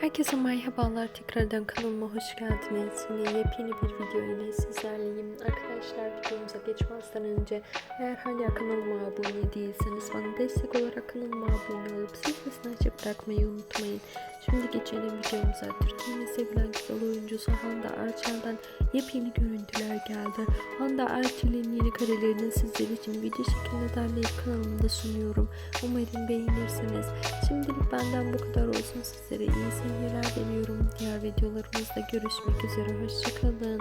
Herkese merhabalar tekrardan kanalıma hoş geldiniz. Yine yepyeni bir video ile sizlerleyim. Geçmezden önce eğer hala kanalıma abone değilseniz bana destek olarak kanalıma abone olup sesini açıp bırakmayı unutmayın. Şimdi geçelim videomuza. Türkiye'nin sevilen güzel oyuncusu Hande Erçel'den yepyeni görüntüler geldi. Hande Erçel'in yeni karelerini sizler için video şeklinde derleyip kanalımda sunuyorum. Umarım beğenirsiniz. Şimdilik benden bu kadar olsun. Sizlere iyi seyirler diliyorum. Diğer videolarımızda görüşmek üzere. Hoşçakalın.